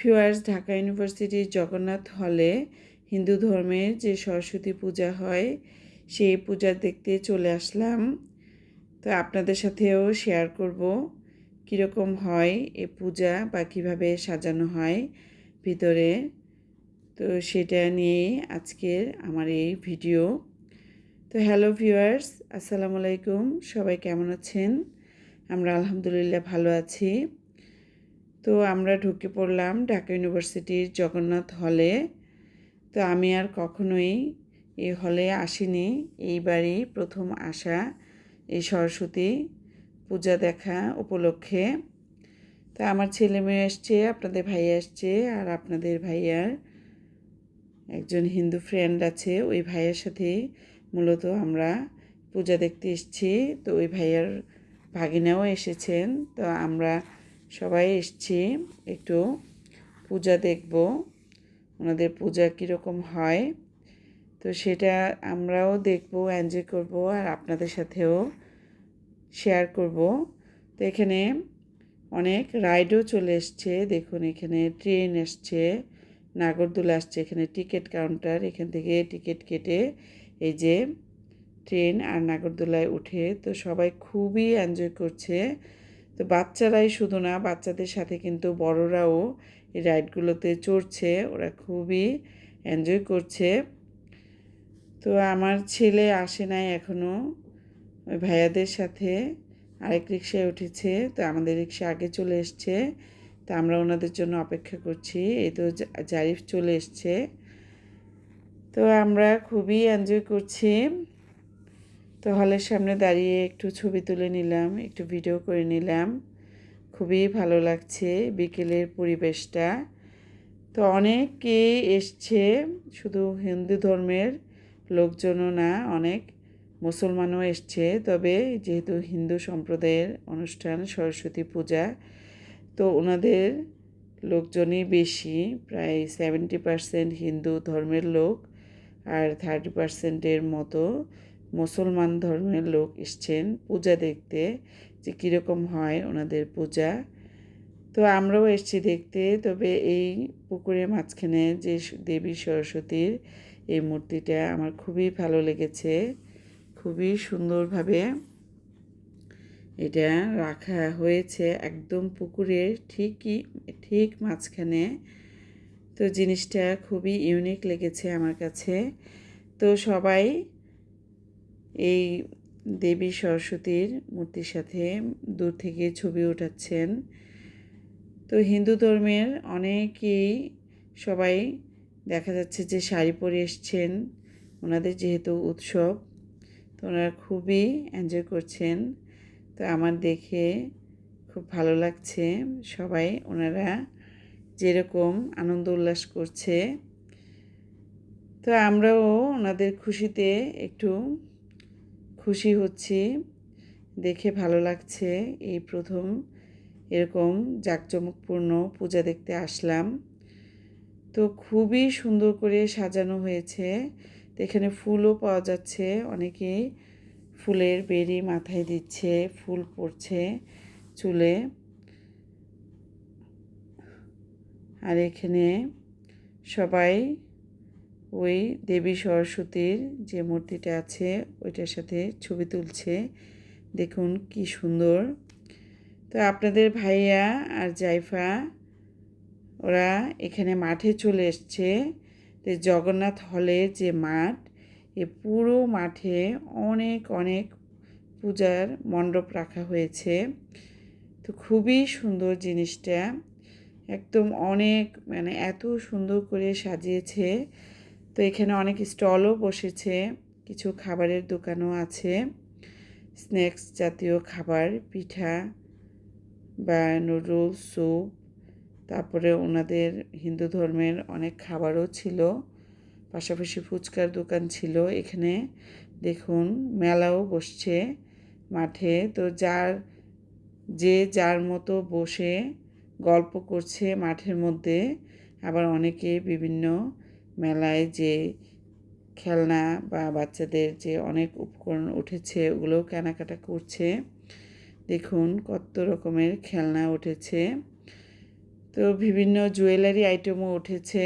ফিওয়ার্স ঢাকা ইউনিভার্সিটির জগন্নাথ হলে হিন্দু ধর্মের যে সরস্বতী পূজা হয়, সেই পূজা দেখতে চলে আসলাম। তো আপনাদের সাথেও শেয়ার করব কীরকম হয় এ পূজা বা কীভাবে সাজানো হয় ভিতরে। তো সেটা নিয়ে আজকের আমার এই ভিডিও। তো হ্যালো ভিউয়ার্স, আসসালামু আলাইকুম। সবাই কেমন আছেন? আমরা আলহামদুলিল্লাহ ভালো আছি। তো আমরা ঢুকে পড়লাম ঢাকা ইউনিভার্সিটির জগন্নাথ হলে। তো আমি আর কখনোই এই হলে আসিনি। এইবারই প্রথম আসা এই সরস্বতী পূজা দেখা উপলক্ষে। তা আমার ছেলে মেয়ে এসছে, আপনাদের ভাইয়া এসছে আর আপনাদের ভাইয়ার একজন হিন্দু ফ্রেন্ড আছে, ওই ভাইয়ের সাথে মূলত আমরা পূজা দেখতে এসেছি। তো ওই ভাইয়ার ভাগিনাও এসেছেন। তো আমরা সবাই এসছি, একটু পূজা দেখব, ওনাদের পূজা কীরকম হয়। তো সেটা আমরাও দেখব এনজয় করব আর আপনাদের সাথেও শেয়ার করব। তো এখানে অনেক রাইডও চলে এসছে, দেখুন এখানে ট্রেন এসছে, নাগরদোলা আসছে, এখানে টিকিট কাউন্টার এখান থেকে টিকিট কেটে এই যে ট্রেন আর নাগরদোলায় উঠে। তো সবাই খুবই এনজয় করছে। তো বাচ্চারাই শুধু না, বাচ্চাদের সাথে কিন্তু বড়রাও এই রাইডগুলোতে চড়ছে, ওরা খুবই এনজয় করছে। তো আমার ছেলে আসে নাই এখনও ওই ভাইয়াদের সাথে। আরেক রিক্সায় উঠেছে, তো আমাদের রিক্সা আগে চলে এসছে, তো আমরা ওনাদের জন্য অপেক্ষা করছি, এই তো জারিফ চলে এসছে। তো আমরা খুবই এনজয় করছি। তো হলের সামনে দাঁড়িয়ে একটু ছবি তুলে নিলাম, একটু ভিডিও করে নিলাম। খুবই ভালো লাগছে বিকেলের পরিবেশটা। তো অনেকে এসছে, শুধু হিন্দু ধর্মের লোকজনও না, অনেক মুসলমানও এসছে। তবে যেহেতু হিন্দু সম্প্রদায়ের অনুষ্ঠান, সরস্বতী পূজা, তো ওনাদের লোকজনই বেশি। প্রায় সেভেন্টি পারসেন্ট হিন্দু ধর্মের লোক আর থার্টি পারসেন্টের মতো। মুসলমান ধর্মের লোক এসছেন পূজা দেখতে যে কীরকম হয় ওনাদের পূজা। তো আমরাও এসছি দেখতে, তবে এই পুকুরের মাঝখানে যে দেবী সরস্বতীর এই মূর্তিটা আমার খুবই ভালো লেগেছে, খুবই সুন্দরভাবে এটা রাখা হয়েছে একদম পুকুরের ঠিকই, ঠিক মাঝখানে। তো জিনিসটা খুবই ইউনিক লেগেছে আমার কাছে। তো সবাই এই দেবী সরস্বতীর মূর্তির সাথে দূর থেকে ছবি ওঠাচ্ছেন তো হিন্দু ধর্মের অনেকেই সবাই দেখা যাচ্ছে যে শাড়ি পরে এসছেন, ওনাদের যেহেতু উৎসব, তো ওনারা খুবই এনজয় করছেন। তো আমার দেখে খুব ভালো লাগছে সবাই ওনারা যেরকম আনন্দ উল্লাস করছে। তো আমরাও ওনাদের খুশিতে একটু খুশি হচ্ছি। দেখে ভালো লাগছে এই প্রথম। এরকম জাঁকজমকপূর্ণ পূজা দেখতে আসলাম। তো খুবই সুন্দর করে সাজানো হয়েছে। তো এখানে ফুলও পাওয়া যাচ্ছে। অনেকেই ফুলের বেরি মাথায় দিচ্ছে, ফুল পড়ছে চুলে। আর এখানে সবাই ওই দেবী সরস্বতীর যে মূর্তিটা আছে, ওইটার সাথে ছবি তুলছে। দেখুন কি সুন্দর। তো আপনাদের ভাইয়া আর জাইফা, ওরা এখানে মাঠে চলে এসছে। তো জগন্নাথ হলের যে মাঠ, এ পুরো মাঠে অনেক অনেক পূজার মণ্ডপ রাখা হয়েছে। তো খুবই সুন্দর জিনিসটা। একদম অনেক মানে এত সুন্দর করে সাজিয়েছে। তো এখানে অনেক স্টলও বসেছে, কিছু খাবারের দোকানও আছে, স্ন্যাক্স জাতীয় খাবার, পিঠা বা নুডলস, স্যুপ, তারপরে ওনাদের হিন্দু ধর্মের অনেক খাবারও ছিল, পাশাপাশি ফুচকার দোকান ছিল, এখানে দেখুন মেলাও বসছে মাঠে, তো যার, যে যার মতো বসে গল্প করছে মাঠের মধ্যে, আবার অনেকে বিভিন্ন মেলায় যে খেলনা বা বাচ্চাদের যে অনেক উপকরণ উঠেছে, ওগুলোও কেনাকাটা করছে। দেখুন কত রকমের খেলনা উঠেছে। তো বিভিন্ন জুয়েলারি আইটেমও উঠেছে।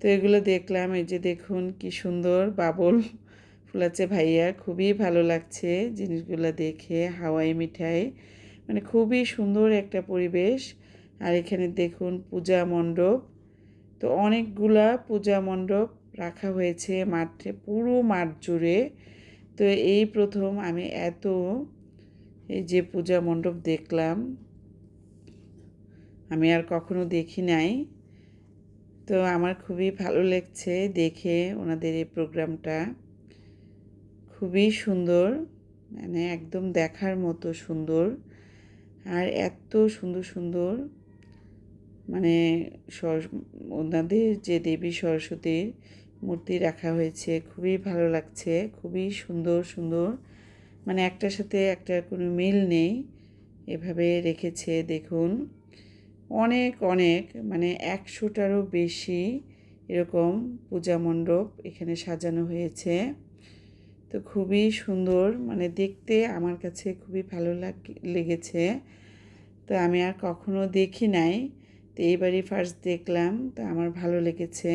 তো এগুলো দেখলাম, এই যে দেখুন কি সুন্দর বাবল ফুলাচ্ছে। ভাইয়া খুবই ভালো লাগছে জিনিসগুলো দেখে, হাওয়াই মিঠাই। মানে খুবই সুন্দর একটা পরিবেশ। আর এখানে দেখুন পূজা মণ্ডপ। তো অনেকগুলা পূজা মণ্ডপ রাখা হয়েছে মাঠে, পুরো মাঠ জুড়ে। তো এই প্রথম আমি এত এই যে পূজা মণ্ডপ দেখলাম, আমি আর কখনো দেখি নাই। তো আমার খুবই ভালো লাগছে দেখে ওনাদের এই প্রোগ্রামটা। খুবই সুন্দর মানে একদম দেখার মতো সুন্দর। আর এত সুন্দর সুন্দর মানে ওনাদের যে দেবী সরস্বতীর মূর্তি রাখা হয়েছে, খুবই ভালো লাগছে, খুবই সুন্দর সুন্দর। মানে একটার সাথে একটার কোনো মিল নেই, এভাবে রেখেছে, দেখুন। অনেক অনেক মানে একশোটারও বেশি এরকম পূজা মণ্ডপ এখানে সাজানো হয়েছে। তো খুবই সুন্দর মানে দেখতে আমার কাছে খুবই ভালো লাগ, লেগেছে। তো আমি আর কখনো দেখি নাই। তো এইবারই ফার্স্ট দেখলাম, তো আমার ভালো লেগেছে।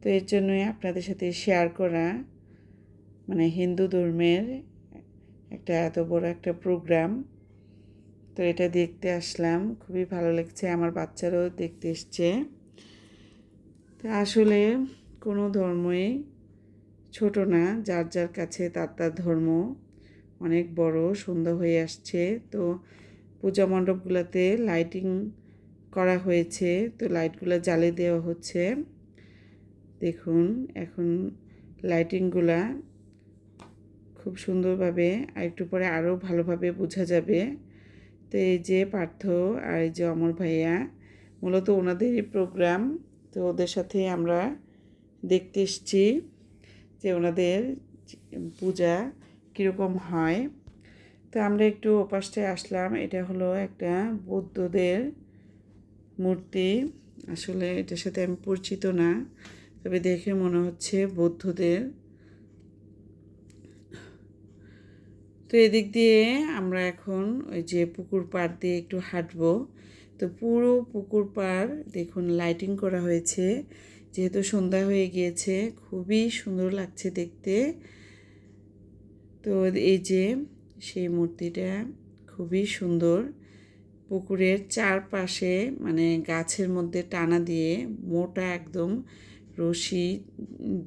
তো এর জন্যই আপনাদের সাথে শেয়ার করা মানে হিন্দু ধর্মের একটা এত বড় একটা প্রোগ্রাম তো এটা দেখতে আসলাম, খুবই ভালো লাগছে, আমার বাচ্চারাও দেখতে এসছে। তো আসলে কোনো ধর্মই ছোট না, যার যার কাছে তার তার ধর্ম অনেক বড়, সুন্দর হয়ে আসছে। তো পূজা মণ্ডপগুলোতে লাইটিং করা হয়েছে। তো লাইটগুলো জ্বালিয়ে দেওয়া হচ্ছে। দেখুন, এখন লাইটিংগুলা খুব সুন্দরভাবে আর একটু পরে আরও ভালোভাবে বোঝা যাবে। তো এই যে পার্থ আর এই যে অমর ভাইয়া, মূলত ওনাদেরই প্রোগ্রাম তো ওদের সাথে আমরা দেখতে এসছি যে ওনাদের পূজা কীরকম হয়। তো আমরা একটু ওপাশটায় আসলাম। এটা হলো একটা বৌদ্ধদের মূর্তি, আসলে এটার সাথে আমি পরিচিত না, তবে দেখে মনে হচ্ছে বৌদ্ধদের। তো এদিক দিয়ে আমরা এখন ওই যে পুকুর পাড় দিয়ে একটু হাঁটবো। তো পুরো পুকুর পাড় দেখুন লাইটিং করা হয়েছে, যেহেতু সন্ধ্যা হয়ে গিয়েছে, খুবই সুন্দর লাগছে দেখতে। তো এই যে সেই মূর্তিটা খুবই সুন্দর। পুকুরের চারপাশে মানে গাছের মধ্যে টানা দিয়ে মোটা একদম রশি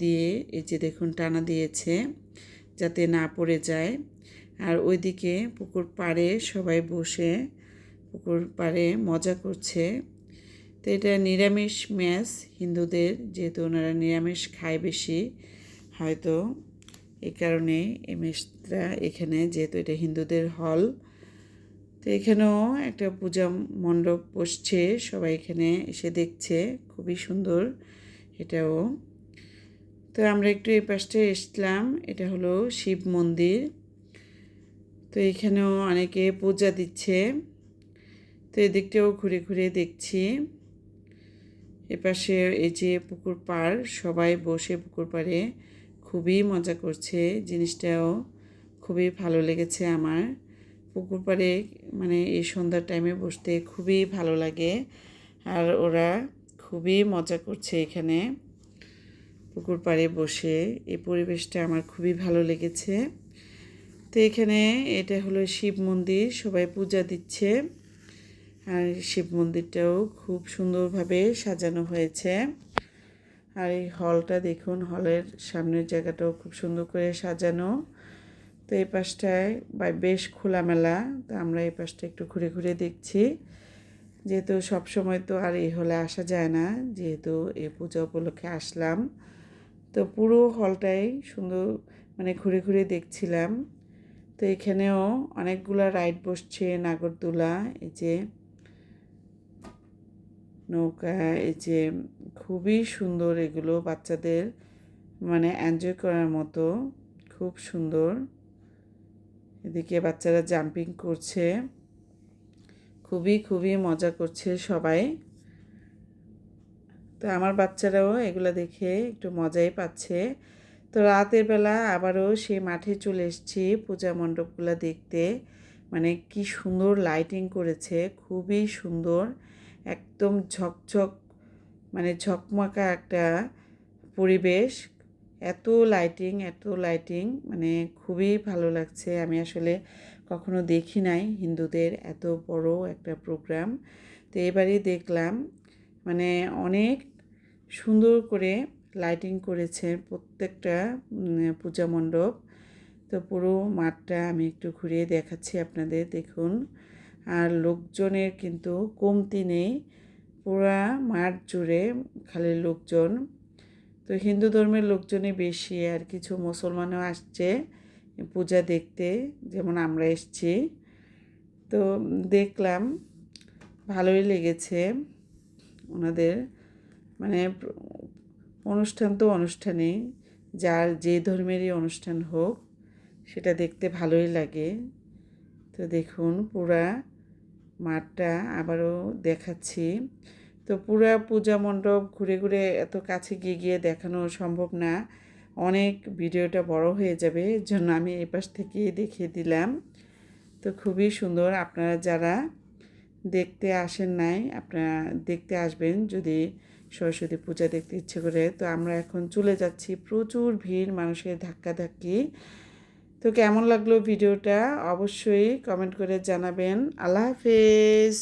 দিয়ে, এই যে দেখুন টানা দিয়েছে, যাতে না পড়ে যায়। আর ওইদিকে পুকুর পাড়ে সবাই বসে পুকুর পাড়ে মজা করছে। তো এটা নিরামিষ ম্যাচ হিন্দুদের, যেহেতু ওনারা নিরামিষ খায় বেশি, হয়তো এই কারণে এই ম্যাচটা এখানে, যেহেতু এটা হিন্দুদের হল তো এখানেও একটা পূজা মণ্ডপ বসছে, সবাই এখানে এসে দেখছে, খুবই সুন্দর এটাও। তো আমরা একটু এই পাশটা এসলাম, এটা হলো শিব মন্দির। তো এখানেও অনেকে পূজা দিচ্ছে, তো এদিকটাও ঘুরে ঘুরে দেখছি। এপাশে এই যে পুকুর পাড়, সবাই বসে পুকুর পাড়ে খুবই মজা করছে, জিনিসটাও খুবই ভালো লেগেছে আমার। পুকুর পাড়ে মানে এই সন্ধ্যার টাইমে বসতে খুবই ভালো লাগে। আর ওরা খুবই মজা করছে এখানে পুকুর পাড়ে বসে। এই পরিবেশটা আমার খুবই ভালো লেগেছে। তো এখানে এটা হলো শিব মন্দির, সবাই পূজা দিচ্ছে। আর শিব মন্দিরটাও খুব সুন্দরভাবে সাজানো হয়েছে। আর এই হলটা দেখুন হলের সামনের জায়গাটাও খুব সুন্দর করে সাজানো। তো এই পাশটায় বা বেশ খোলামেলা, তো আমরা এই পাশটা একটু ঘুরে ঘুরে দেখছি। যেহেতু সব সময় তো আর এই হলে আসা যায় না, যেহেতু এই পূজা উপলক্ষে আসলাম। তো পুরো হলটাই সুন্দর মানে ঘুরে ঘুরে দেখছিলাম। তো এখানেও অনেকগুলা রাইড বসছে, নাগরদোলা, এই যে নৌকা, এই যে খুবই সুন্দর এগুলো বাচ্চাদের মানে এনজয় করার মতো, খুব সুন্দর। এদিকে বাচ্চারা জাম্পিং করছে। খুবই খুবই মজা করছে সবাই। তো আমার বাচ্চারাও এগুলো দেখে একটু মজাই পাচ্ছে। তো রাতের বেলা আবারও সেই মাঠে চলে এসেছি পূজা মণ্ডপগুলো দেখতে। মানে কি সুন্দর লাইটিং করেছে, খুবই সুন্দর। একদম ঝকঝক মানে ঝকমাকা একটা পরিবেশ। এত লাইটিং এত লাইটিং মানে খুবই ভালো লাগছে। আমি আসলে কখনো দেখি নাই হিন্দুদের এত বড় একটা প্রোগ্রাম তো এবারে দেখলাম মানে অনেক সুন্দর করে লাইটিং করেছে প্রত্যেকটা পূজা মণ্ডপ। তো পুরো মাঠটা আমি একটু ঘুরিয়ে দেখাচ্ছি আপনাদের, দেখুন। আর লোকজনের কিন্তু কমতি নেই, পুরা মাঠ জুড়ে খালি লোকজন। তো হিন্দু ধর্মের লোকজনই বেশি আর কিছু মুসলমানও আসছে পূজা দেখতে, যেমন আমরা এসছি। তো দেখলাম, ভালোই লেগেছে ওনাদের। মানে অনুষ্ঠান তো অনুষ্ঠানই, যার যে ধর্মেরই অনুষ্ঠান হোক, সেটা দেখতে ভালোই লাগে। তো দেখুন, পুরা মাঠটা আবারও দেখাচ্ছি। তো পুরা পূজা মণ্ডপ ঘুরে ঘুরে এত কাছে গিয়ে গিয়ে দেখানো সম্ভব না। অনেক ভিডিওটা বড় হয়ে যাবে জন্য আমি এই পাশ থেকে দেখিয়ে দিলাম। তো খুবই সুন্দর, আপনারা যারা দেখতে আসেন নাই, আপনারা দেখতে আসবেন যদি সরস্বতী পূজা দেখতে ইচ্ছে করে। তো আমরা এখন চলে যাচ্ছি, প্রচুর ভিড়, মানুষের ধাক্কাধাক্কি। তো কেমন লাগল ভিডিওটা? অবশ্যই কমেন্ট করে জানাবেন। আল্লাহ হাফেজ!